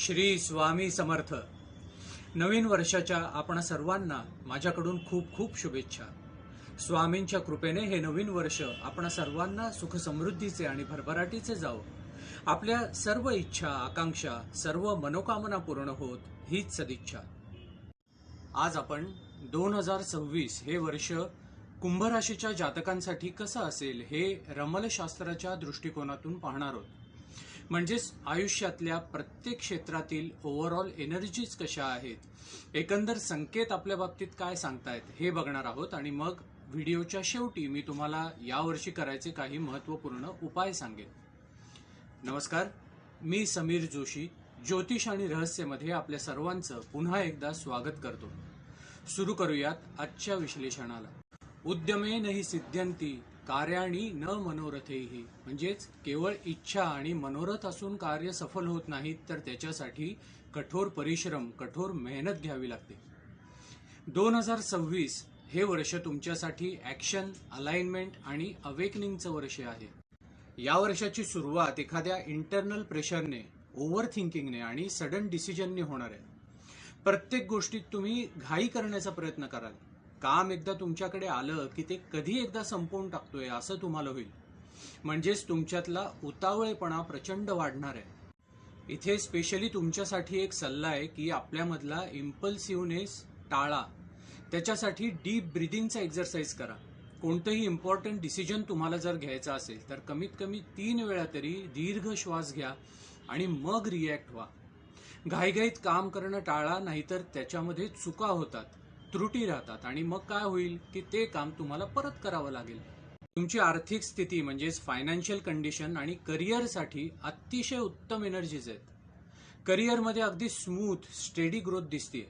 श्री स्वामी समर्थ. नवीन वर्षाच्या आपण सर्वांना माझ्याकडून खूप खूप शुभेच्छा. स्वामींच्या कृपेने हे नवीन वर्ष आपण सर्वांना सुखसमृद्धीचे आणि भरभराटीचे जावो. आपल्या सर्व इच्छा आकांक्षा सर्व मनोकामना पूर्ण होत हीच सदिच्छा. आज आपण दोन हजार सव्वीस हे वर्ष कुंभराशीच्या जातकांसाठी कसं असेल हे रमलशास्त्राच्या दृष्टिकोनातून पाहणार आहोत. म्हणजेच आयुष्यातल्या प्रत्येक क्षेत्रातील ओव्हरऑल एनर्जीज कशा आहेत एकंदर संकेत आपल्या बाबतीत काय सांगतायत हे बघणार आहोत. आणि मग व्हिडिओच्या शेवटी मी तुम्हाला यावर्षी करायचे काही महत्त्वपूर्ण उपाय सांगेन. नमस्कार मी समीर जोशी ज्योतिष आणि रहस्यमध्ये आपल्या सर्वांचं पुन्हा एकदा स्वागत करतो. सुरू करूयात आजच्या विश्लेषणाला. उद्यमे ही सिद्ध्यंती कार्याणी न मनोरथेही. म्हणजेच केवळ इच्छा आणि मनोरथ असून कार्य सफल होत नाहीत तर त्याच्यासाठी कठोर परिश्रम कठोर मेहनत घ्यावी लागते. दोन हजार सव्वीस हे वर्ष तुमच्यासाठी ऍक्शन अलाइनमेंट आणि अवेकनिंगचं वर्ष आहे. या वर्षाची सुरुवात एखाद्या इंटरनल प्रेशरने ओव्हर थिंकिंगने आणि सडन डिसिजनने होणार आहे. प्रत्येक गोष्टीत तुम्ही घाई करण्याचा प्रयत्न कराल. काम एकदा तुमच्याकडे आलं की ते कधी एकदा संपवून टाकतोय असं तुम्हाला होईल. म्हणजेच तुमच्यातला उतावळेपणा प्रचंड वाढणार आहे. इथे स्पेशली तुमच्यासाठी एक सल्ला आहे की आपल्यामधला इम्पल्सिव्हनेस टाळा. त्याच्यासाठी डीप ब्रिदिंगचा एक्झरसाईज करा. कोणतंही इम्पॉर्टंट डिसिजन तुम्हाला जर घ्यायचं असेल तर कमीत कमी तीन वेळा तरी दीर्घ श्वास घ्या आणि मग रिॲक्ट व्हा. घाईघाईत काम करणं टाळा नाहीतर त्याच्यामध्ये चुका होतात. त्रुटी राहतात. आणि मग काय होईल की ते काम तुम्हाला परत करावं लागेल. तुमची आर्थिक स्थिती म्हणजेच फायनान्शियल कंडिशन आणि करिअरसाठी अतिशय उत्तम एनर्जीज आहेत. करिअरमध्ये अगदी स्मूथ स्टेडी ग्रोथ दिसते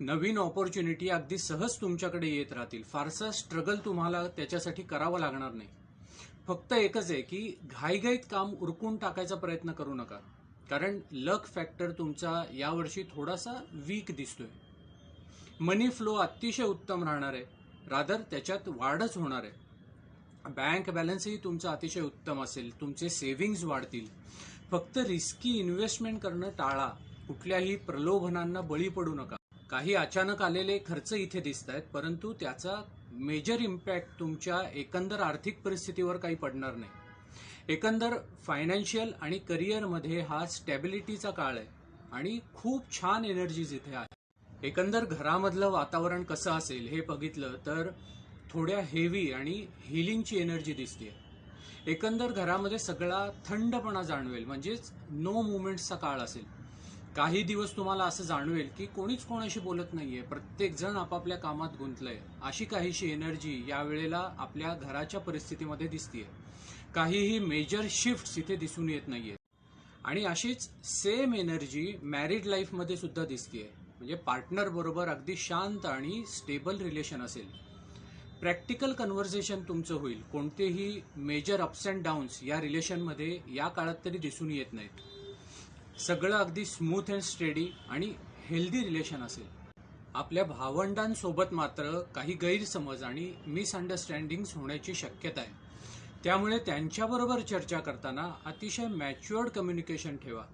नवीन ऑपॉर्च्युनिटी अगदी सहज तुमच्याकडे येत राहतील. फारसा स्ट्रगल तुम्हाला त्याच्यासाठी करावा लागणार नाही. फक्त एकच आहे की घाईघाईत काम उरकून टाकायचा प्रयत्न करू नका. कारण लक फॅक्टर तुमचा यावर्षी थोडासा वीक दिसतोय. मनी फ्लो अतिशय उत्तम राहणार आहे. रादर त्याच्यात वाढच होणार आहे. बँक बॅलन्सही तुमचा अतिशय उत्तम असेल. तुमचे सेव्हिंग्ज वाढतील. फक्त रिस्की इन्व्हेस्टमेंट करणं टाळा. कुठल्याही प्रलोभनांना बळी पडू नका. काही अचानक आलेले खर्च इथे दिसत आहेत परंतु त्याचा मेजर इम्पॅक्ट तुमच्या एकंदर आर्थिक परिस्थितीवर काही पडणार नाही. एकंदर फायनान्शियल आणि करिअरमध्ये हा स्टॅबिलिटीचा काळ आहे. आणि खूप छान एनर्जीज इथे आहे एकंदर घरामधलं वातावरण कसं असेल हे बघितलं तर थोड्या हेवी आणि हिलिंगची एनर्जी दिसते एकंदर घरामध्ये सगळा थंडपणा जाणवेल म्हणजेच नो मुवमेंट्सचा काळ असेल. काही दिवस तुम्हाला असं जाणवेल की कोणीच कोणाशी बोलत नाहीये प्रत्येक जण आपापल्या कामात गुंतलंय. अशी काहीशी एनर्जी या वेळेला आपल्या घराच्या परिस्थितीमध्ये दिसतीये. काहीही मेजर शिफ्ट इथे दिसून येत नाहीये आणि अशीच सेम एनर्जी मॅरिड लाईफमध्ये सुद्धा दिसतीये. म्हणजे पार्टनर बरोबर अगदी शांत आणि स्टेबल रिलेशन असेल. प्रॅक्टिकल कन्व्हर्सेशन तुमचं होईल. कोणतेही मेजर अप्स अँड डाऊन्स या रिलेशनमध्ये या काळात तरी दिसून येत नाहीत. सगळं अगदी स्मूथ अँड स्टेडी आणि हेल्दी रिलेशन असेल. आपल्या भावंडांसोबत मात्र काही गैरसमज आणि मिसअंडरस्टँडिंग्स होण्याची शक्यता आहे. त्यामुळे त्यांच्याबरोबर चर्चा करताना अतिशय मॅच्युअर्ड कम्युनिकेशन ठेवा.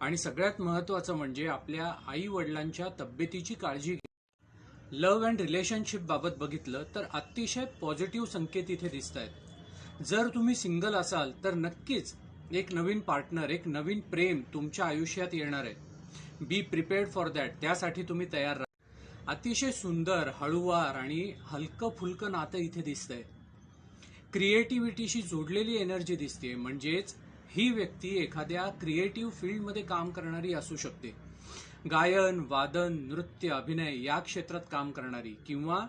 आणि सगळ्यात महत्त्वाचं म्हणजे आपल्या आई वडिलांच्या तब्येतीची काळजी घ्या लव्ह अँड रिलेशनशिप बाबत बघितलं तर अतिशय पॉझिटिव्ह संकेत इथे दिसत आहेत जर तुम्ही सिंगल असाल तर नक्कीच एक नवीन पार्टनर एक नवीन प्रेम तुमच्या आयुष्यात येणार आहे. बी प्रिपेअर्ड फॉर दॅट त्यासाठी तुम्ही तयार राहा. अतिशय सुंदर हळूवार आणि हलकं फुलकं नातं इथे दिसतंय. क्रिएटिव्हिटीशी जोडलेली एनर्जी दिसते म्हणजेच ही व्यक्ती एखाद्या क्रिएटिव्ह फील्डमध्ये काम करणारी असू शकते. गायन वादन नृत्य अभिनय या क्षेत्रात काम करणारी किंवा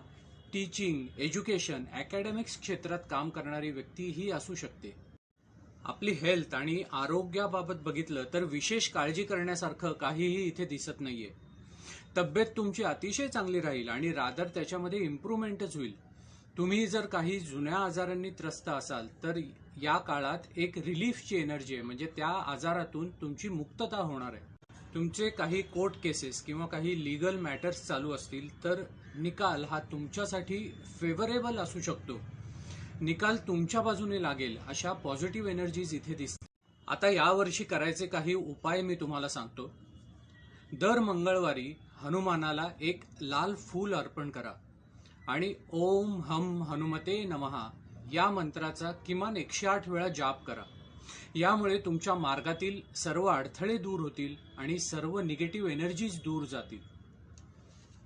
टीचिंग एज्युकेशन अकॅडमिक्स क्षेत्रात काम करणारी व्यक्ती ही असू शकते. आपली हेल्थ आणि आरोग्याबाबत बघितलं तर विशेष काळजी करण्यासारखं काहीही इथे दिसत नाहीये. तब्येत तुमची अतिशय चांगली राहील आणि रादर त्याच्यामध्ये इम्प्रूव्हमेंटच होईल. तुम्ही जर काही जुन्या आजारांनी त्रस्त असाल तर या काळात एक रिलीफची एनर्जी आहे. म्हणजे त्या आजारातून तुमची मुक्तता होणार आहे. तुमचे काही कोर्ट केसेस किंवा काही लीगल मॅटर्स चालू असतील तर निकाल हा तुमच्यासाठी फेवरेबल असू शकतो. निकाल तुमच्या बाजूने लागेल अशा पॉझिटिव्ह एनर्जीज इथे दिसतात. आता यावर्षी करायचे काही उपाय मी तुम्हाला सांगतो. दर मंगळवारी हनुमानाला एक लाल फूल अर्पण करा. आणि ओम हम हनुमते नमहा या मंत्राचा किमान एकशे आठ वेळा जाप करा. यामुळे तुमच्या मार्गातील सर्व अडथळे दूर होतील आणि सर्व निगेटिव्ह एनर्जीज दूर जातील.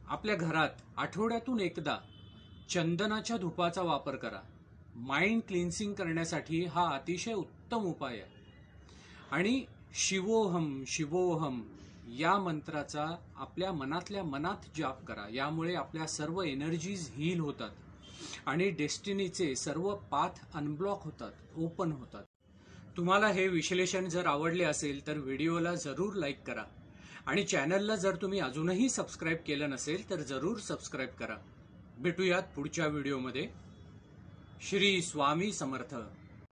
आपल्या घरात आठवड्यातून एकदा चंदनाच्या धुपाचा वापर करा. माइंड क्लिन्सिंग करण्यासाठी हा अतिशय उत्तम उपाय आहे. आणि शिवोहम शिवोहम या मंत्राचा आपल्या मनातल्या मनात जाप करा. यामुळे आपल्या सर्व एनर्जीज हील होतात आणि डेस्टिनीचे सर्व पाथ अनब्लॉक होतात ओपन होतात. तुम्हाला हे विश्लेषण जर आवडले असेल तर व्हिडिओला जरूर लाईक करा. आणि चॅनलला जर तुम्ही अजूनही सबस्क्राईब केलं नसेल तर जरूर सबस्क्राईब करा. भेटूयात पुढच्या व्हिडिओमध्ये श्री स्वामी समर्थ.